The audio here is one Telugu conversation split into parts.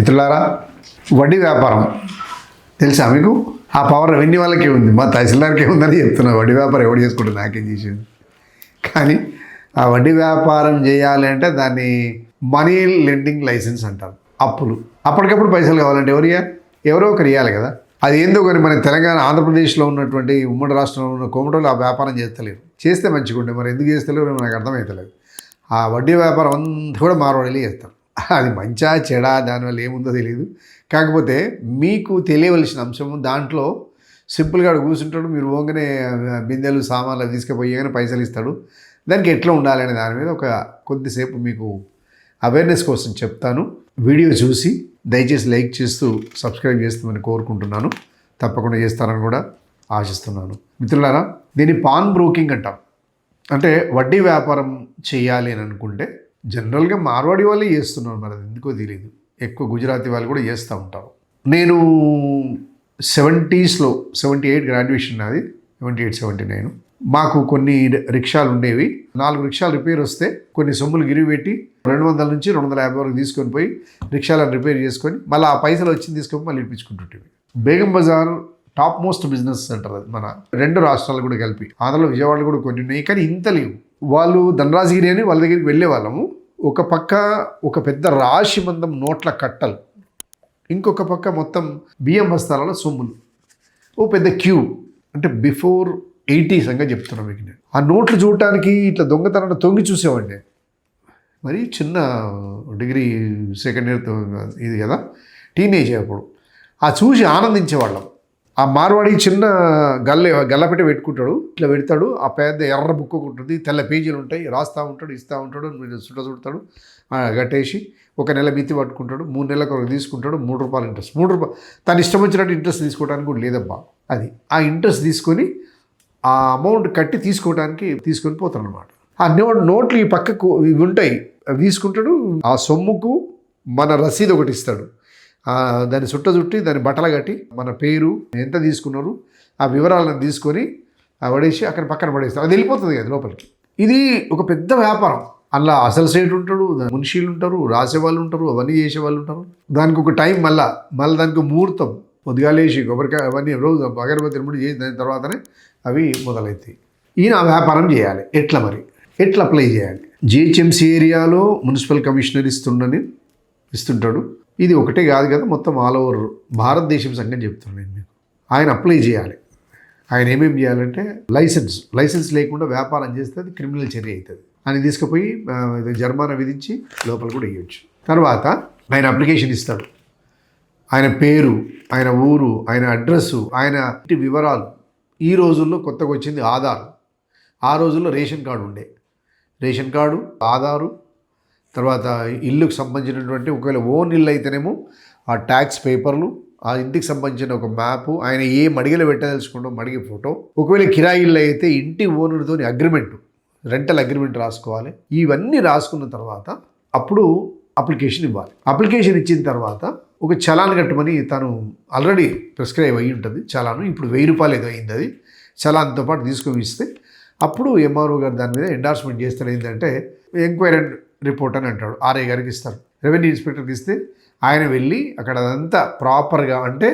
మిత్రులారా వడ్డీ వ్యాపారం. తెలుసా మీకు? ఆ పవర్ రెవెన్యూ వాళ్ళకే ఉంది. మా తహసీల్దార్కే ఉందని చెప్తున్నా. వడ్డీ వ్యాపారం ఎవడు చేసుకుంటుంది నాకేం చేసింది? కానీ ఆ వడ్డీ వ్యాపారం చేయాలి అంటే దాన్ని మనీ లెండింగ్ లైసెన్స్ అంటారు. అప్పులు. అప్పటికప్పుడు పైసలు కావాలంటే ఎవరు ఎవరో ఒకరు ఇవ్వాలి కదా. అది ఏందో కానీ మన తెలంగాణ ఆంధ్రప్రదేశ్లో ఉన్నటువంటి ఉమ్మడి రాష్ట్రంలో ఉన్న కోమటోళ్ళు ఆ వ్యాపారం చేస్తలేరు. చేస్తే మంచిగా ఉండే మరి ఎందుకు చేస్తలేరు నాకు అర్థమవుతలేదు ఆ వడ్డీ వ్యాపారం అంతా కూడా మార్వాడీలు చేస్తారు. అది మంచా చెడా దానివల్ల ఏముందో తెలియదు కాకపోతే మీకు తెలియవలసిన అంశము దాంట్లో సింపుల్గా కూర్చుంటాడు మీరు పోగానే బిందెలు సామాన్లు తీసుకుపోయగానే పైసలు ఇస్తాడు. దానికి ఎట్లా ఉండాలనే దాని మీద ఒక కొద్దిసేపు మీకు అవేర్నెస్ కోసం చెప్తాను. వీడియో చూసి దయచేసి లైక్ చేస్తూ సబ్స్క్రైబ్ చేస్తామని కోరుకుంటున్నాను. తప్పకుండా చేస్తారని కూడా ఆశిస్తున్నాను. మిత్రులారా దీన్ని పాన్ బ్రోకింగ్ అంటాం. అంటే వడ్డీ వ్యాపారం చేయాలి అని అనుకుంటే జనరల్గా మార్వాడి వాళ్ళే చేస్తున్నారు మరి అది ఎందుకో తెలియదు ఎక్కువ గుజరాతీ వాళ్ళు కూడా చేస్తూ ఉంటారు. నేను సెవెంటీస్లో సెవెంటీ ఎయిట్ గ్రాడ్యుయేషన్ నాది సెవెంటీ ఎయిట్ సెవెంటీ నైన్. మాకు కొన్ని రిక్షాలు ఉండేవి. నాలుగు రిక్షాలు రిపేర్ వస్తే కొన్ని సొమ్ములు గిరివి పెట్టి రెండు వందల నుంచి రెండు వందల యాభై వరకు తీసుకొని పోయి రిక్షాలను రిపేర్ చేసుకొని మళ్ళీ ఆ పైసలు వచ్చింది తీసుకొని మళ్ళీ ఇప్పించుకుంటుంటేవి. Begum Bazaar top most business centre అది మన రెండు రాష్ట్రాలు కూడా కలిపి. ఆంధ్రలో విజయవాడలో కూడా కొన్ని ఉన్నాయి కానీ ఇంత లేవు. వాళ్ళు ధనరాజగిరి అని వాళ్ళ దగ్గరికి వెళ్ళే వాళ్ళము. ఒక పక్క ఒక పెద్ద రాశి మందం నోట్ల కట్టలు ఇంకొక పక్క మొత్తం బియ్యం బస్తాలలో సొమ్ములు. ఓ పెద్ద క్యూ. అంటే బిఫోర్ ఎయిటీస్ అంగా చెప్తున్నా మీకు నేను. ఆ నోట్లు చూడటానికి ఇట్లా దొంగతనాన్ని తొంగి చూసేవాడిని మరి చిన్న డిగ్రీ సెకండ్ ఇయర్ ఇది కదా టీనేజ్ అప్పుడు. ఆ చూసి ఆనందించేవాళ్ళం. ఆ మార్వాడి చిన్న గల్లె గల్లపెట్టి పెట్టుకుంటాడు. ఇట్లా పెడతాడు. ఆ పెద్ద ఎర్ర బుక్ ఒకటి ఉంటుంది. తెల్ల పేజీలు ఉంటాయి. రాస్తూ ఉంటాడు ఇస్తూ ఉంటాడు మీరు చుట్ట చుడతాడు గట్టేసి కట్టేసి ఒక నెల మితి పట్టుకుంటాడు. మూడు నెలలకు ఒకటి తీసుకుంటాడు. మూడు రూపాయలు ఇంట్రెస్ట్ మూడు రూపాయలు తను ఇష్టం వచ్చినట్టు ఇంట్రెస్ట్ తీసుకోవడానికి కూడా లేదబ్బా. అది. ఆ ఇంట్రెస్ట్ తీసుకొని ఆ అమౌంట్ కట్టి తీసుకోవడానికి తీసుకొని పోతాడు అనమాట ఆ నో నోట్లు ఈ పక్కకు ఇవి ఉంటాయి. అవి తీసుకుంటాడు. ఆ సొమ్ముకు మన రసీదు ఒకటి ఇస్తాడు. దాన్ని చుట్ట చుట్టి దాన్ని బట్టలు కట్టి మన పేరు ఎంత తీసుకున్నారు ఆ వివరాలను తీసుకొని పడేసి అక్కడ పక్కన పడేస్తారు. అది వెళ్ళిపోతుంది కదా లోపలికి. ఇది ఒక పెద్ద వ్యాపారం. అలా అసలు సైడ్ ఉంటాడు మున్షీలు ఉంటారు రాసేవాళ్ళు ఉంటారు అవన్నీ చేసేవాళ్ళు ఉంటారు. దానికి ఒక టైం మళ్ళా మళ్ళీ దానికి ముహూర్తం. పొద్దుగాలేసి కొబ్బరికాయ అవన్నీ రోజు అగరబత్తి ముడి చేసి దాని తర్వాతనే అవి మొదలవుతాయి ఈయన ఆ వ్యాపారం చేయాలి. ఎట్లా మరి? ఎట్లా అప్లై చేయాలి? జిహెచ్ఎంసీ ఏరియాలో మున్సిపల్ కమిషనర్ ఇస్తుండని ఇస్తుంటాడు. ఇది ఒకటే కాదు కదా మొత్తం ఆల్ ఓవర్ భారతదేశం సంగతి చెప్తున్నాను నేను మీకు. ఆయన అప్లై చేయాలి. ఆయన ఏమేమి చేయాలంటే లైసెన్స్ లైసెన్స్ లేకుండా వ్యాపారం చేస్తే అది క్రిమినల్ చర్య అవుతుంది. ఆయన తీసుకుపోయి జర్మానా జరిమానా విధించి లోపల కూడా వేయచ్చు. తర్వాత ఆయన అప్లికేషన్ ఇస్తాడు. ఆయన పేరు ఆయన ఊరు ఆయన అడ్రస్సు ఆయన వివరాలు. ఈ రోజుల్లో కొత్తగా వచ్చింది ఆధార్. ఆ రోజుల్లో రేషన్ కార్డు ఉండే. రేషన్ కార్డు ఆధారు తర్వాత ఇల్లుకు సంబంధించినటువంటి ఒకవేళ ఓన్ ఇల్లు అయితేనేమో ఆ ట్యాక్స్ పేపర్లు ఆ ఇంటికి సంబంధించిన ఒక మ్యాప్ ఆయన ఏ మడిగలు పెట్టదలుచుకుంటో మడిగి ఫోటో. ఒకవేళ కిరాయి ఇల్లు అయితే ఇంటి ఓనర్తో అగ్రిమెంట్ రెంటల్ అగ్రిమెంట్ రాసుకోవాలి. ఇవన్నీ రాసుకున్న తర్వాత అప్పుడు అప్లికేషన్ ఇవ్వాలి. అప్లికేషన్ ఇచ్చిన తర్వాత ఒక చలాన్ కట్టమని తను ఆల్రెడీ ప్రిస్క్రైబ్ అయ్యి ఉంటుంది. చలాను ఇప్పుడు వెయ్యి రూపాయలు ఏదో అయింది అది. చలాన్తో పాటు తీసుకొని ఇస్తే అప్పుడు ఎంఆర్ఓ గారు దాని మీద ఎండార్స్మెంట్ చేస్తారు. ఏంటంటే ఎంక్వైరీ రిపోర్ట్ అని అంటాడు. ఆర్ఐ గారికి ఇస్తారు. రెవెన్యూ ఇన్స్పెక్టర్కి ఇస్తే ఆయన వెళ్ళి అక్కడ అదంతా ప్రాపర్గా అంటే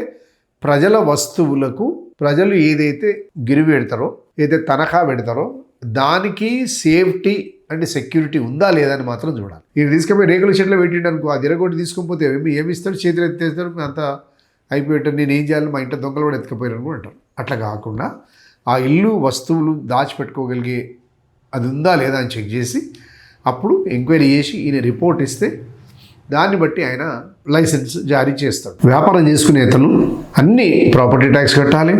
ప్రజల వస్తువులకు ప్రజలు ఏదైతే గిరివి పెడతారో ఏదైతే తనఖా పెడతారో దానికి సేఫ్టీ అంటే సెక్యూరిటీ ఉందా లేదా అని మాత్రం చూడాలి. ఇది తీసుకుపోయి రేకుల షెడ్లో పెట్టిండు అనుకో ఆ దిరగొట్టి తీసుకొని పోతే ఏమి ఏమి ఇస్తాడు? చేతులు ఎత్తేస్తారు అంత అయిపోయేటట్టు నేను ఏం చేయాలి? మా ఇంట్లో దొంగలు కూడా ఎత్తుకుపోయారు కూడా అంటారు. అట్లా కాకుండా ఆ ఇల్లు వస్తువులు దాచిపెట్టుకోగలిగే అది ఉందా లేదా అని చెక్ చేసి అప్పుడు ఎంక్వైరీ చేసి ఈయన రిపోర్ట్ ఇస్తే దాన్ని బట్టి ఆయన లైసెన్స్ జారీ చేస్తాడు. వ్యాపారం చేసుకునే అతను అన్ని ప్రాపర్టీ ట్యాక్స్ కట్టాలి.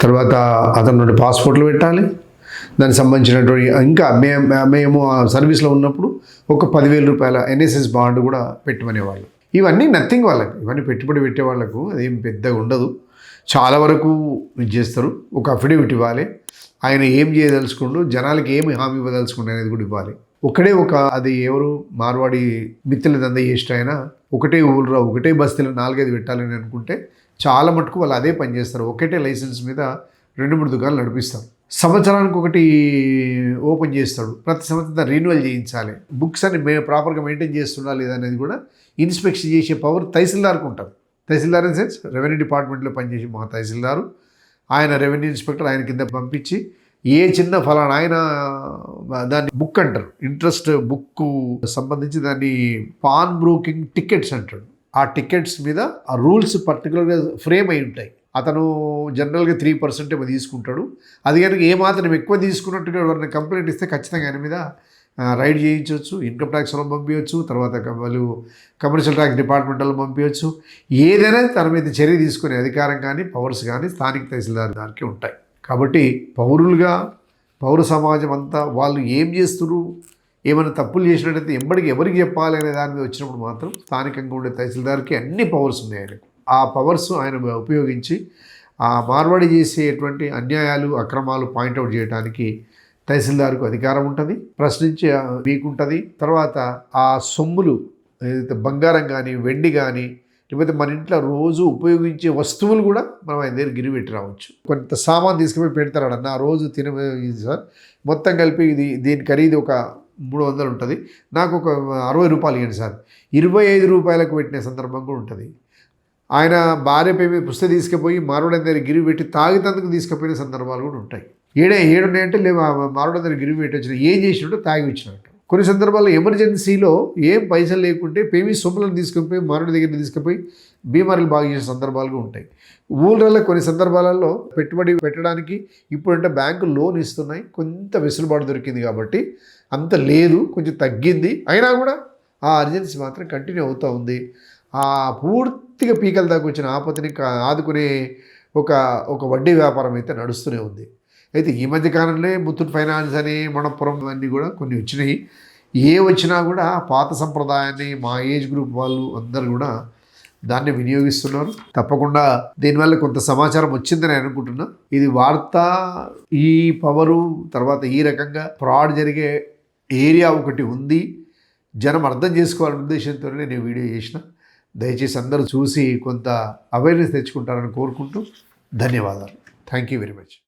తర్వాత అతను నుండి పాస్పోర్ట్లు పెట్టాలి. దానికి సంబంధించినటువంటి ఇంకా మేము మేము ఆ సర్వీస్లో ఉన్నప్పుడు ఒక పదివేల రూపాయల ఎన్ఎస్ఎస్ బాండ్ కూడా పెట్టమనేవాళ్ళు. ఇవన్నీ నథింగ్ వాళ్ళకి. ఇవన్నీ పెట్టుబడి పెట్టే వాళ్ళకు అదేం పెద్దగా ఉండదు. చాలా వరకు ఇది చేస్తారు. ఒక అఫిడవిట్ ఇవ్వాలి. ఆయన ఏం చేయదలుచుకుంటూ జనాలకి ఏమి హామీ ఇవ్వదలుచుకుంటూ అనేది కూడా ఇవ్వాలి. ఒకటే ఒక అది ఎవరు? మార్వాడి మిత్తుల దంద చేసిన ఆయన. ఒకటే ఊళ్ళో ఒకటే బస్తీలో నాలుగైదు పెట్టాలని అనుకుంటే చాలా మటుకు వాళ్ళు అదే పని చేస్తారు. ఒకటే లైసెన్స్ మీద రెండు మూడు దుకాణాలు నడిపిస్తారు. సంవత్సరానికి ఒకటి ఓపెన్ చేస్తాడు. ప్రతి సంవత్సరం దాన్ని రెన్యువల్ చేయించాలి. బుక్స్ అన్ని మే ప్రాపర్గా మెయింటైన్ చేస్తుండా లేదా అనేది కూడా ఇన్స్పెక్షన్ చేసే పవర్ తహసీల్దార్కి ఉంటుంది. తహసీల్దార్ ఇన్ సెన్స్ రెవెన్యూ డిపార్ట్మెంట్లో పనిచేసే మా తహసీల్దారు. ఆయన రెవెన్యూ ఇన్స్పెక్టర్ ఆయన కింద పంపించి ఏ చిన్న ఫలానా ఆయన దాన్ని బుక్ అంటారు. ఇంట్రెస్ట్ బుక్ సంబంధించి దాన్ని పాన్ బ్రోకింగ్ టికెట్స్ అంటాడు. ఆ టికెట్స్ మీద ఆ రూల్స్ పర్టికులర్గా ఫ్రేమ్ అయి ఉంటాయి. అతను జనరల్గా త్రీ పర్సెంట్ ఏమో తీసుకుంటాడు. అది కనుక ఏమాత్రం ఎక్కువ తీసుకున్నట్టుగా ఎవరైనా కంప్లైంట్ ఇస్తే ఖచ్చితంగా ఆయన మీద రైడ్ చేయించవచ్చు. ఇన్కమ్ ట్యాక్స్ వాళ్ళు పంపించవచ్చు. తర్వాత వాళ్ళు కమర్షియల్ ట్యాక్స్ డిపార్ట్మెంట్ వాళ్ళు పంపించవచ్చు. ఏదైనా తన మీద చర్య తీసుకునే అధికారం కానీ పవర్స్ కానీ స్థానిక తహసీల్దార్ దానికి ఉంటాయి. కాబట్టి పౌరులుగా పౌర సమాజం అంతా వాళ్ళు ఏం చేస్తున్నారు ఏమైనా తప్పులు చేసినట్టయితే ఎంబడికి ఎవరికి చెప్పాలి అనే దాని మీద వచ్చినప్పుడు మాత్రం స్థానికంగా ఉండే తహసీల్దార్కి అన్ని పవర్స్ ఉన్నాయి ఆయనకు. ఆ పవర్స్ ఆయన ఉపయోగించి ఆ మార్వాడి చేసేటువంటి అన్యాయాలు అక్రమాలు పాయింట్అవుట్ చేయడానికి తహసీల్దార్కు అధికారం ఉంటుంది ప్రశ్నించే వీకుంటుంది తర్వాత ఆ సొమ్ములు ఏదైతే బంగారం కానీ వెండి కానీ లేకపోతే మన ఇంట్లో రోజు ఉపయోగించే వస్తువులు కూడా మనం ఆయన దగ్గర గిరి పెట్టి రావచ్చు. కొంత సామాన్ తీసుకుపోయి పెడతారు అన్న ఆ రోజు తిన సార్ మొత్తం కలిపి ఇది దీని ఖరీదు ఒక మూడు వందలు ఉంటుంది. నాకు ఒక అరవై రూపాయలు ఇవ్వండి సార్. ఇరవై ఐదు రూపాయలకు పెట్టిన సందర్భం కూడా ఉంటుంది. ఆయన భార్య పై మీద తీసుకుపోయి మారోడ దగ్గర గిరి పెట్టి తాగితందుకు తీసుకుపోయిన సందర్భాలు కూడా ఉంటాయి. ఏడే ఏడున్నాయంటే లేవు మారోడ దగ్గర గిరి పెట్టి వచ్చిన ఏం చేసినట్టు తాగి వచ్చినట్టు. కొన్ని సందర్భాల్లో ఎమర్జెన్సీలో ఏం పైసలు లేకుంటే పేమీ సొమ్ములను తీసుకుపోయి మారుడి దగ్గర తీసుకుపోయి బీమారీలు బాగా చేసే సందర్భాలు ఉంటాయి. ఊళ్ళల్లో కొన్ని సందర్భాలలో పెట్టుబడి పెట్టడానికి ఇప్పుడంటే బ్యాంకు లోన్ ఇస్తున్నాయి. కొంత వెసులుబాటు దొరికింది కాబట్టి అంత లేదు కొంచెం తగ్గింది. అయినా కూడా ఆ అర్జెన్సీ మాత్రం కంటిన్యూ అవుతూ ఉంది. ఆ పూర్తిగా పీకల దాకా వచ్చిన ఆపత్తిని కా- ఆదుకునే ఒక ఒక వడ్డీ వ్యాపారం అయితే నడుస్తూనే ఉంది. అయితే ఈ మధ్య కాలంలో ముత్తూట్ ఫైనాన్స్ అని మణపురం అన్నీ కూడా కొన్ని వచ్చినాయి. ఏ వచ్చినా కూడా పాత సంప్రదాయాన్ని మా ఏజ్ గ్రూప్ వాళ్ళు అందరు కూడా దాన్ని వినియోగిస్తున్నారు. తప్పకుండా దీనివల్ల కొంత సమాచారం వచ్చిందని నేను అనుకుంటున్నా. ఇది వార్త ఈ పవరు తర్వాత ఈ రకంగా ఫ్రాడ్ జరిగే ఏరియా ఒకటి ఉంది. జనం అర్థం చేసుకోవాలనే ఉద్దేశంతోనే నేను వీడియో చేసిన. దయచేసి అందరూ చూసి కొంత అవేర్నెస్ తెచ్చుకుంటారని కోరుకుంటూ ధన్యవాదాలు. Thank you very much